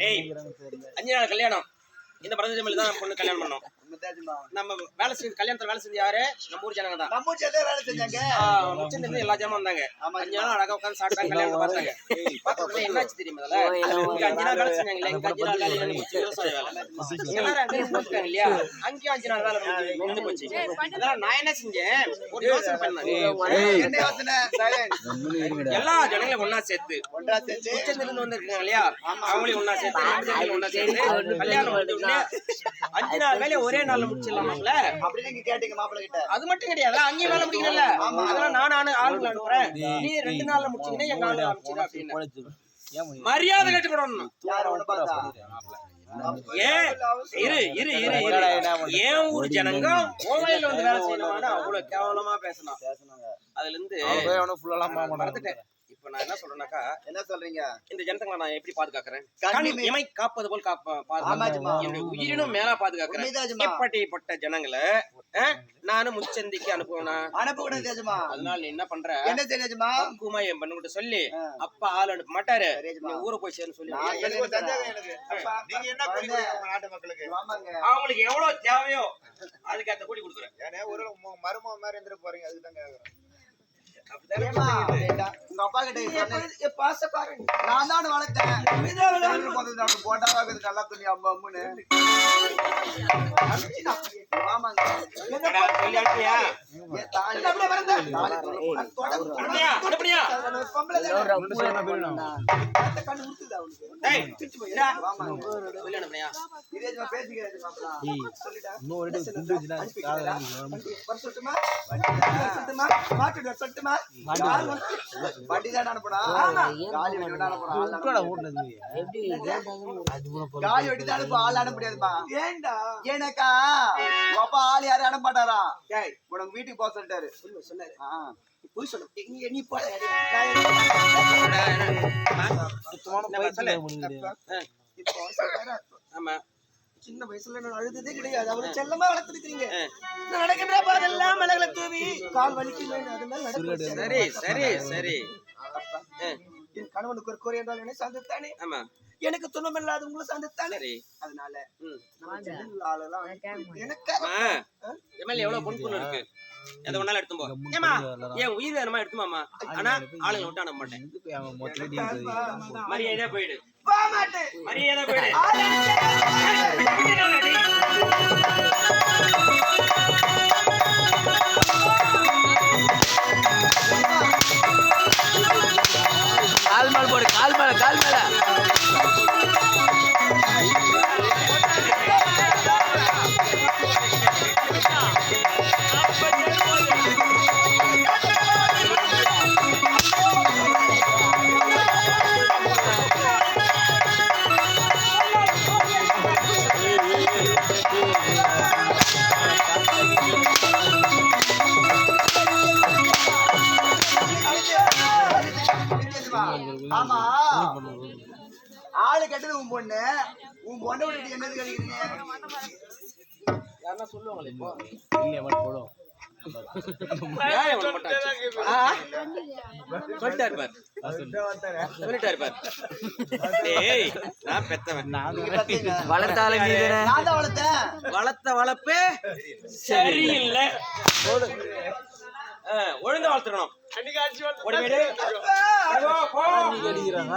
டேய் அஞ்சு நாள் கல்யாணம் இந்த பரதேசி தான் பொண்ணு கல்யாணம் பண்ணோம். நம்ம வேலை செஞ்சு கல்யாணத்துல வேலை செஞ்சு யாரு? நம்ம ஊர் ஜனங்க தான். நம்ம ஊர் சேர்ந்தே வேலை செஞ்சாங்க. முச்சம் இருந்து எல்லா ஜனமும் வந்தாங்க. ஆமா. அஞ்சு நாள் அழகா உட்காந்து சாப்பிட்டாங்க கல்யாணம் பார்த்தாங்க. பார்த்தா என்னாச்சு தெரியுமா அதுல இங்க அஞ்சு நாள் வேலை? செஞ்சாங்க இங்க அஞ்சு நாள் வேலை விவசாய வேலை இல்லையா? அங்கேயும் அஞ்சு நாள் வேலை முடிஞ்சு- போச்சு. அதெல்லாம் நான் என்ன செஞ்சேன்? ஒரு யோசனை பண்ணேன். என்ன யோசனை? Silent. எல்லா ஜனங்களையும் ஒண்ணா சேர்த்து. ஒன்றா சேர்ந்து உச்சந்திலிருந்து வந்திருக்காங்க இல்லையா? அவங்களையும் ஒண்ணா சேர்த்து ஒண்ணா சேர்த்து கல்யாணம் அஞ்சு நாள் வேலையை ஒரே நாள்ல முடிச்சிடலாமாங்களே? அப்படின்னு நீங்க கேட்டீங்க மாப்பிள்ளை கிட்ட அது மட்டும் கிடையாது அங்கேயும் வேலை முடிக்கணும்ல அதெல்லாம் நான் நானு ஆளுங்களை அனுப்புறேன். நீ ரெண்டு நாள்ல முடிச்சீங்கன்னா எங்க ஆளு அனுப்பிச்சிடு அப்படின்னு. மரியாதை கட்டுக்கணும் யார ஒண்ணு பார்த்தா? ஏன் இரு இரு இரு இரு. ஏன் ஊர் ஜனங்க? வந்து வேலை செய்யணுமான்னு அவ்வளவு கேவலமா பேசணும் அதுல இருந்து இப்ப நான் என்ன சொல்றேன்னாக்கா என்ன சொல்றீங்க? இந்த ஜனத்தங்களை நான் எப்படி பாதுகாக்கிறேன்? இமை காப்பது போல் என்னுடைய உயிரினும் மேலா பாதுகாக்கிறேன். எப்படிப்பட்ட ஜனங்களை நானும் முச்சந்திக்கு அனுப்புவேனா? அனுப்பக்கூடாது தேஜமா அதனால நீ என்ன பண்ற? என்ன தெரியாதுமா பக்குவமா என் பொண்ணுகிட்ட சொல்லி. அப்பா ஆள் அனுப்ப மாட்டாரு. நீ ஊரை போய் சேர்ந்து சொல்லி. நீங்க என்ன நாட்டு மக்களுக்கு? அவங்களுக்கு எவ்வளவு தேவையோ அதுக்கு அந்த கூலி கொடுக்குறேன். ஏன்னா ஒரு மருமக மாதிரி இருந்துட்டு போறீங்க அதுக்கு தான் கேக்குறேன். உங்க அப்பா கிட்ட சொன்னேன். நான் தான் வளர்த்தேன். போட்டாவா இருக்குது. நல்லா துணி அம்மா அம்முன்னு. ஆமாங்க. சொல்லிட்டா. சொல்லட்டுமா? சொல்லட்டுமா? காலி தான் அனுப்ப ஆள் அனுப்ப ஏண்டா ஏனாக்கா? அப்பா ஆள் யாரும் அனுப்ப மாட்டாரா? உனக்கு வீட்டுக்கு போக சொல்லிட்டாரு. சொன்னாரு போய் சொல்லு. நீ நீ போ. இப்போ சொல்றாரு. ஆமா. சின்ன வயசுல நான் அழுததே கிடையாது. அவரை செல்லமா வளர்த்துருக்கீங்க நான் நடக்கின்ற பாதெல்லாம் மலகளை தூவி கால் வலிக்குமே நடக்க சரி சரி சரி. என் கணவனுக்கு ஒரு குறை என்றால் என்னை சார்ந்துத்தானே ஆமா. எனக்கு துன்பம் இல்லாத உங்களை சார்ந்துத்தானே சரி. அதனால ம். நம்ம செல்லுல ஆளெல்லாம் எனக்கு அம்மா எம்எல்ஏ எவ்வளவு பொன் பொண்ணு இருக்கு? எதை ஒன்னாலும் எடுத்து போ ஏமா என் உயிர் வேணுமா எடுத்துமாமா ஆனா ஆளுங்க விட்டு அனுப்ப மாட்டேன் மரியாதையா போயிடு மரியாதை போயிடு கால் மேல போடு கால் மேல கட்டது உன் பொண்ணு. உன் பொண்ணை விட்டுட்டு என்னது கழிக்கிறீங்க யாருன்னா சொல்லுவாங்களே இப்போ? போடும் தான் வளர்த்தேன். வளர்த்த வளர்ப்பே சரியில்லை. ஒழுங்கா வளர்த்துக்கணும். அடிக்கிறாங்க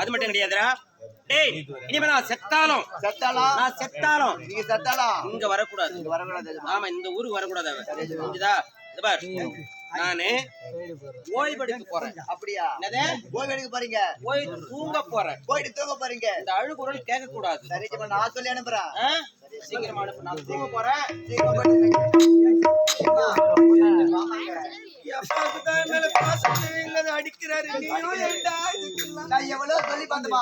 அது மட்டும் கிடையாதுடா. டேய் இனிமே நான் செத்தாலும். செத்தாலாம் நான் செத்தாலும். நீங்க செத்தாலாம் இங்க வரக்கூடாது. இங்க வரக்கூடாது. ஆமா இந்த ஊருக்கு வரக்கூடாது அவன். புரிஞ்சுதா? இது பார். நானு ஓய்வெடுக்க போறேன். அப்படியா? என்னது? போறீங்க. ஓய் தூங்க போறேன். போயிட்டு தூங்க போறீங்க. இந்த அழுகுரல் கேட்க கூடாது சரி நான் சொல்லி அனுப்புறேன்? சீக்கிரமா அனுப்பு. நான் தூங்க போறேன். சீக்கிரம் எஜமா, வாங்க. நான் எவ்வளவு சொல்லி பார்த்தமா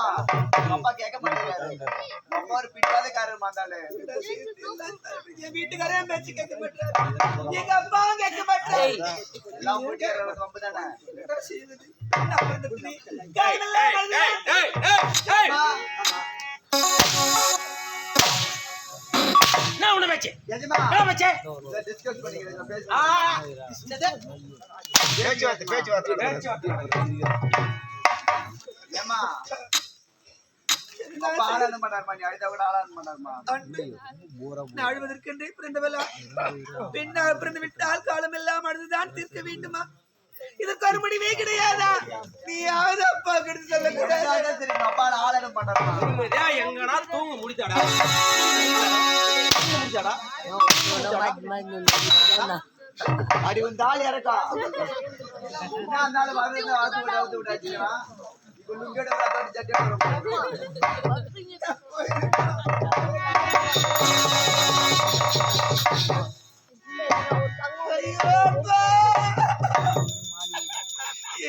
அப்பா கேட்க மாட்டேங்கிறாரு. அப்பா ஒரு பிடிக்காத காரர் மாந்தாளு. என் வீட்டுக்காரன் பேச்சு கேட்க மாட்டாரு எங்க அப்பாவும் கேட்க மாட்டாரு எல்லாம் முடிக்கிற வம்பு தானே. நான் உன்னை வச்சேன் என்னது? பேச்சுவார்த்தை. பேச்சுவார்த்தை. ஏமா அப்பா ஆளான மாட்டாருமா நீ அழுத கூட ஆளான மாட்டாருமா? அன்பு, நான் அழுவதற்கென்றே பிறந்தவளா? பெண்ணால் பிறந்து விட்டால் காலம் எல்லாம் அழுதுதான் தீர்க்க வேண்டுமா? இதற்கு ஒரு முடிவே கிடையாதா? நீயாவது அப்பா கிட்ட தெரியும் அப்பா ஆளான மாட்டாருமா? எங்கடா தூங்க முடித்தாடா முடிச்சாடா? அடி உன் தாலி இறக்கா. என்ன இருந்தாலும் வந்து அவுத்து விட்டு அவுத்து விட்டாச்சுன்னா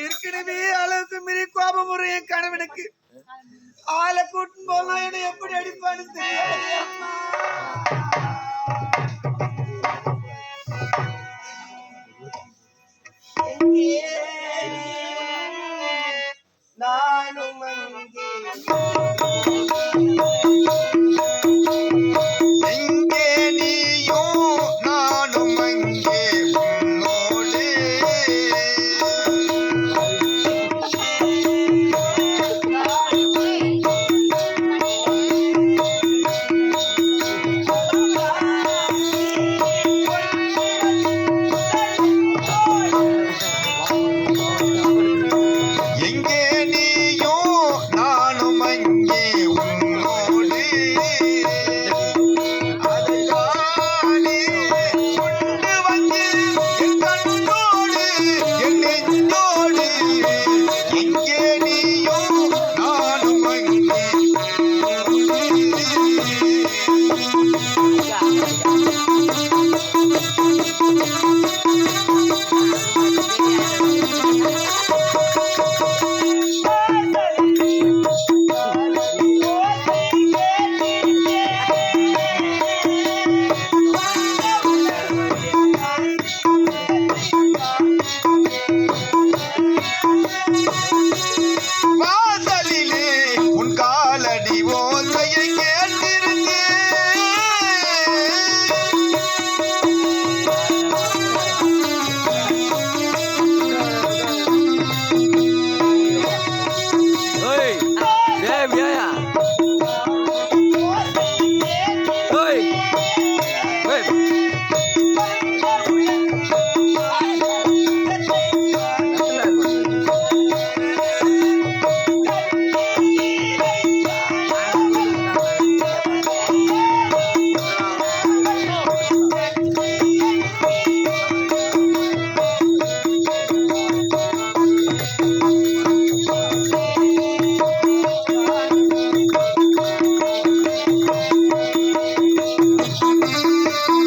ஏற்கனவே அளவுக்கு மீறி கோபம் வரும் என் கணவனுக்கு. ஆளை போனா எப்படி அடிப்பான்னு தெரியாது